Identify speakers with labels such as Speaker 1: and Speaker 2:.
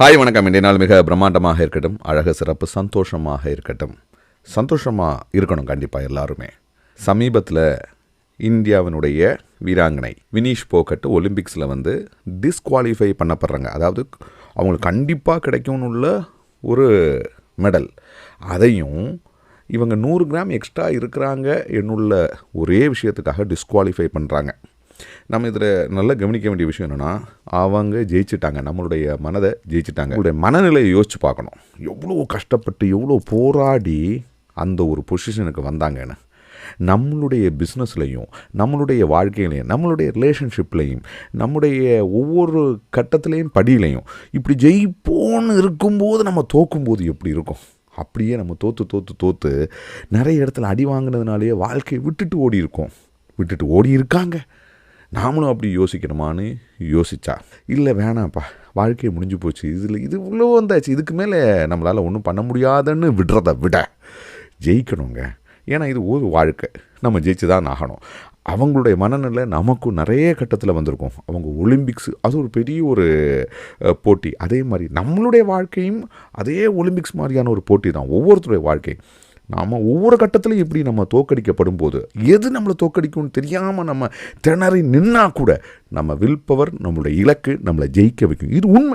Speaker 1: Hi வணக்கம். இன்றைய நாள் மிக பிரம்மாண்டமாக இருக்கட்டும் அழகு சிறப்பு சந்தோஷமாக இருக்கட்டும். சந்தோஷமாக இருக்கணும் கண்டிப்பாக எல்லாருமே. சமீபத்தில் இந்தியாவினுடைய வீராங்கனை வினீஷ் போக்கட்டு ஒலிம்பிக்ஸில் வந்து டிஸ்குவாலிஃபை பண்ணப்படுறாங்க. அதாவது அவங்களுக்கு கண்டிப்பாக கிடைக்கும்னு உள்ள ஒரு மெடல் அதையும் இவங்க நூறு கிராம் எக்ஸ்ட்ரா இருக்கிறாங்க என்னுள்ள ஒரே விஷயத்துக்காக டிஸ்குவாலிஃபை பண்ணுறாங்க நம்ம இதில் நல்லா கவனிக்க வேண்டிய விஷயம் என்னென்னா அவங்க ஜெயிச்சுட்டாங்க. நம்மளுடைய மனதை ஜெயிச்சிட்டாங்க. அவங்களுடைய மனநிலையை யோசிச்சு பார்க்கணும். எவ்வளோ கஷ்டப்பட்டு எவ்வளோ போராடி அந்த ஒரு பொசிஷனுக்கு வந்தாங்கன்னு. நம்மளுடைய பிஸ்னஸ்லையும் நம்மளுடைய வாழ்க்கையிலையும் நம்மளுடைய ரிலேஷன்ஷிப்லையும் நம்முடைய ஒவ்வொரு கட்டத்துலேயும் படியிலையும் இப்படி ஜெயிப்போன்னு இருக்கும்போது நம்ம தோக்கும்போது எப்படி இருக்கும்? அப்படியே நம்ம தோற்று தோற்று தோற்று நிறைய இடத்துல அடி வாங்கினதுனாலேயே வாழ்க்கையை விட்டுட்டு ஓடி இருக்கோம் விட்டுட்டு ஓடி இருக்காங்க நாமளும் அப்படி யோசிக்கணுமான்னு யோசிச்சா. இல்லை வேணாம்ப்பா. வாழ்க்கை முடிஞ்சு போச்சு. இதில் இது இவ்வளோ வந்தாச்சு. இதுக்கு மேலே நம்மளால் ஒன்றும் பண்ண முடியாதுன்னு விடுறத விட ஜெயிக்கணுங்க. ஏன்னா இது ஒரு வாழ்க்கை. நம்ம ஜெயிச்சு தான் ஆகணும். அவங்களுடைய மனநிலை நமக்கும் நிறைய கட்டத்தில் வந்திருக்கும். அவங்க ஒலிம்பிக்ஸ் அது ஒரு பெரிய ஒரு போட்டி. அதே மாதிரி நம்மளுடைய வாழ்க்கையும் அதே ஒலிம்பிக்ஸ் மாதிரியான ஒரு போட்டி தான். ஒவ்வொருத்தருடைய வாழ்க்கை. நாம் ஒவ்வொரு கட்டத்திலையும் இப்படி நம்ம தோக்கடிக்கப்படும் போது எது நம்மளை தோக்கடிக்கும்னு தெரியாமல் நம்ம திணறி நின்னா கூட நம்ம வில் பவர் நம்மளுடைய இலக்கு நம்மளை ஜெயிக்க வைக்கும். இது உண்மை.